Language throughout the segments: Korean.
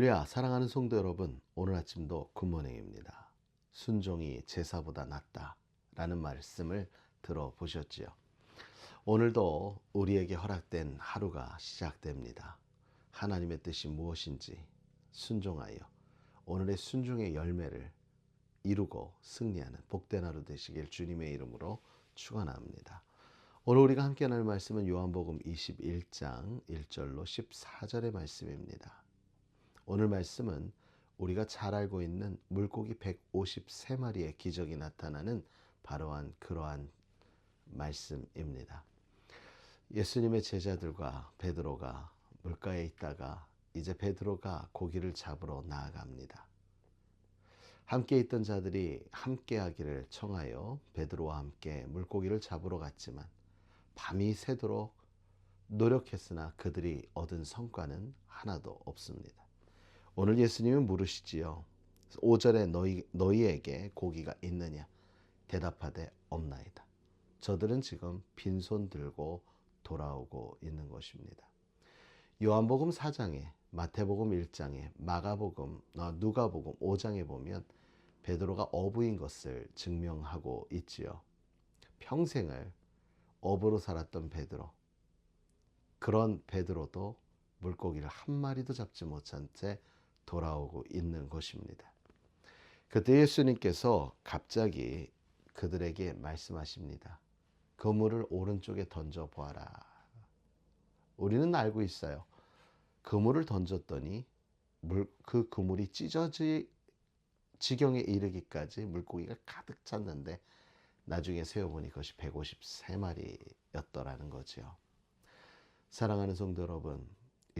할렐루야 사랑하는 성도 여러분 오늘 아침도 굿모닝입니다. 순종이 제사보다 낫다 라는 말씀을 들어보셨지요. 오늘도 우리에게 허락된 하루가 시작됩니다. 하나님의 뜻이 무엇인지 순종하여 오늘의 순종의 열매를 이루고 승리하는 복된 하루 되시길 주님의 이름으로 축원합니다. 오늘 우리가 함께 나눌 말씀은 요한복음 21장 1절로 14절의 말씀입니다. 오늘 말씀은 우리가 잘 알고 있는 물고기 153마리의 기적이 나타나는 바로한 그러한 말씀입니다. 예수님의 제자들과 베드로가 물가에 있다가 이제 베드로가 고기를 잡으러 나아갑니다. 함께 있던 자들이 함께 하기를 청하여 베드로와 함께 물고기를 잡으러 갔지만 밤이 새도록 노력했으나 그들이 얻은 성과는 하나도 없습니다. 오늘 예수님은 물으시지요. 5절에 너희, 너희에게 고기가 있느냐? 대답하되 없나이다. 저들은 지금 빈손 들고 돌아오고 있는 것입니다. 요한복음 4장에 마태복음 1장에 마가복음, 아, 누가복음 5장에 보면 베드로가 어부인 것을 증명하고 있지요. 평생을 어부로 살았던 베드로. 그런 베드로도 물고기를 한 마리도 잡지 못한 채 돌아오고 있는 것입니다. 그때 예수님께서 갑자기 그들에게 말씀하십니다. 그물을 오른쪽에 던져 보아라. 우리는 알고 있어요. 그물을 던졌더니 물, 그 그물이 찢어지 지경에 이르기까지 물고기가 가득 찼는데 나중에 세어보니 그것이 153마리였더라는 거지요. 사랑하는 성도 여러분,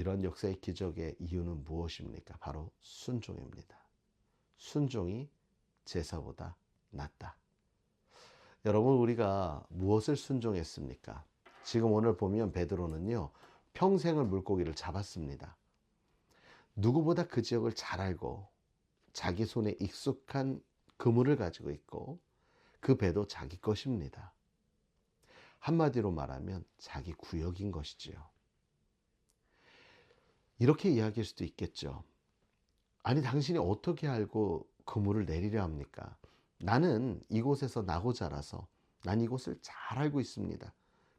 이런 역사의 기적의 이유는 무엇입니까? 바로 순종입니다. 순종이 제사보다 낫다. 여러분 우리가 무엇을 순종했습니까? 지금 오늘 보면 베드로는요 평생을 물고기를 잡았습니다. 누구보다 그 지역을 잘 알고 자기 손에 익숙한 그물을 가지고 있고 그 배도 자기 것입니다. 한마디로 말하면 자기 구역인 것이지요. 이렇게 이야기할 수도 있겠죠. 아니, 당신이 어떻게 알고 그물을 내리려 합니까? 나는 이곳에서 나고 자라서 난 이곳을 잘 알고 있습니다.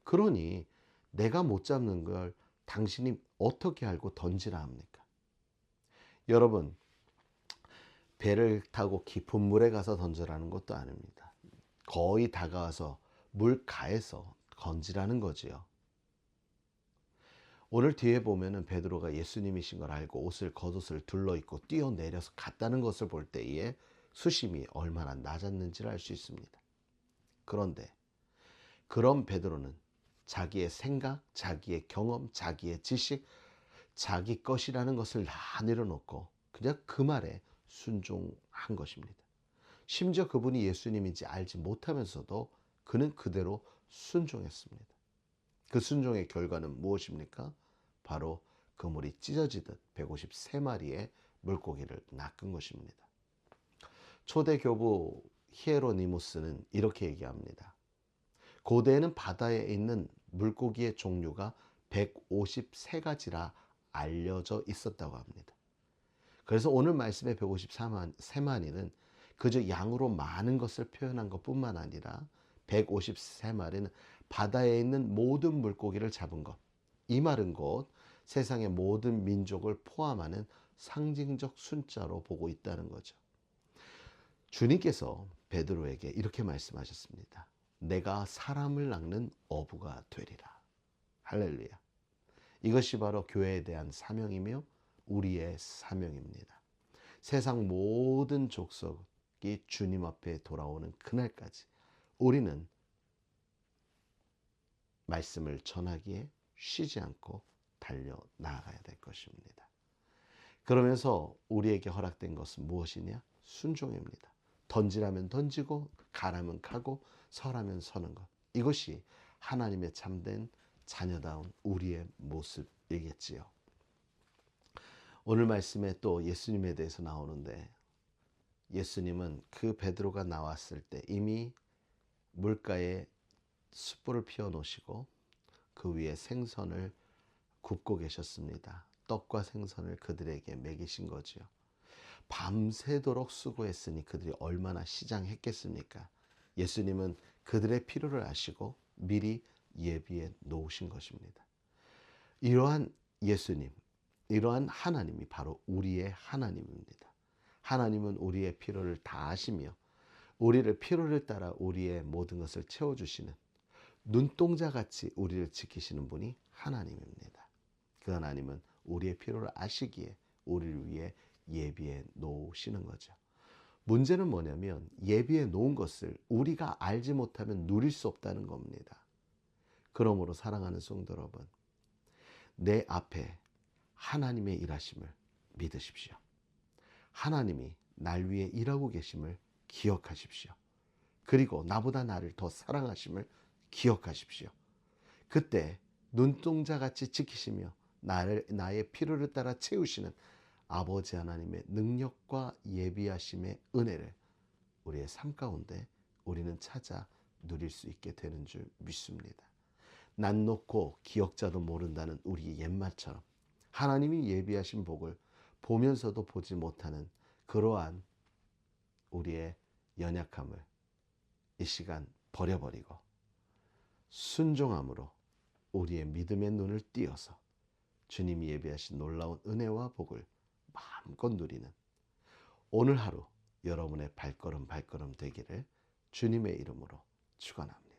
그러니 내가 못 잡는 걸 당신이 어떻게 알고 던지라 합니까? 여러분, 배를 타고 깊은 물에 가서 던져라는 것도 아닙니다. 거의 다가와서 물가에서 건지라는 거지요. 오늘 뒤에 보면은 베드로가 예수님이신 걸 알고 옷을 겉옷을 둘러 입고 뛰어내려서 갔다는 것을 볼 때에 수심이 얼마나 낮았는지를 알 수 있습니다. 그런데 그런 베드로는 자기의 생각, 자기의 경험, 자기의 지식, 자기 것이라는 것을 다 내려놓고 그냥 그 말에 순종한 것입니다. 심지어 그분이 예수님인지 알지 못하면서도 그는 그대로 순종했습니다. 그 순종의 결과는 무엇입니까? 바로 그물이 찢어지듯 153마리의 물고기를 낚은 것입니다. 초대 교부 히에로니무스는 이렇게 얘기합니다. 고대에는 바다에 있는 물고기의 종류가 153가지라 알려져 있었다고 합니다. 그래서 오늘 말씀의 153마리는 그저 양으로 많은 것을 표현한 것 뿐만 아니라 153마리는 바다에 있는 모든 물고기를 잡은 것. 이 말은 곧 세상의 모든 민족을 포함하는 상징적 숫자로 보고 있다는 거죠. 주님께서 베드로에게 이렇게 말씀하셨습니다. 내가 사람을 낚는 어부가 되리라. 할렐루야. 이것이 바로 교회에 대한 사명이며 우리의 사명입니다. 세상 모든 족속이 주님 앞에 돌아오는 그날까지 우리는 말씀을 전하기에 쉬지 않고 달려 나아가야 될 것입니다. 그러면서 우리에게 허락된 것은 무엇이냐? 순종입니다. 던지라면 던지고 가라면 가고 서라면 서는 것. 이것이 하나님의 참된 자녀다운 우리의 모습이겠지요. 오늘 말씀에 또 예수님에 대해서 나오는데 예수님은 그 베드로가 나왔을 때 이미 물가에 숯불을 피워 놓으시고 그 위에 생선을 굽고 계셨습니다. 떡과 생선을 그들에게 먹이신 거지요. 밤새도록 수고했으니 그들이 얼마나 시장했겠습니까? 예수님은 그들의 필요를 아시고 미리 예비해 놓으신 것입니다. 이러한 예수님, 이러한 하나님이 바로 우리의 하나님입니다. 하나님은 우리의 필요를 다 아시며 우리를 필요를 따라 우리의 모든 것을 채워주시는 눈동자 같이 우리를 지키시는 분이 하나님입니다. 그 하나님은 우리의 필요를 아시기에 우리를 위해 예비해 놓으시는 거죠. 문제는 뭐냐면 예비해 놓은 것을 우리가 알지 못하면 누릴 수 없다는 겁니다. 그러므로 사랑하는 성도 여러분, 내 앞에 하나님의 일하심을 믿으십시오. 하나님이 날 위해 일하고 계심을 기억하십시오. 그리고 나보다 나를 더 사랑하심을 기억하십시오. 그때 눈동자 같이 지키시며 나를 나의 필요를 따라 채우시는 아버지 하나님의 능력과 예비하심의 은혜를 우리의 삶 가운데 우리는 찾아 누릴 수 있게 되는 줄 믿습니다. 난 놓고 기억자도 모른다는 우리 옛말처럼 하나님이 예비하신 복을 보면서도 보지 못하는 그러한 우리의 연약함을 이 시간 버려버리고 순종함으로 우리의 믿음의 눈을 띄어서 주님이 예비하신 놀라운 은혜와 복을 마음껏 누리는 오늘 하루 여러분의 발걸음 발걸음 되기를 주님의 이름으로 축원합니다.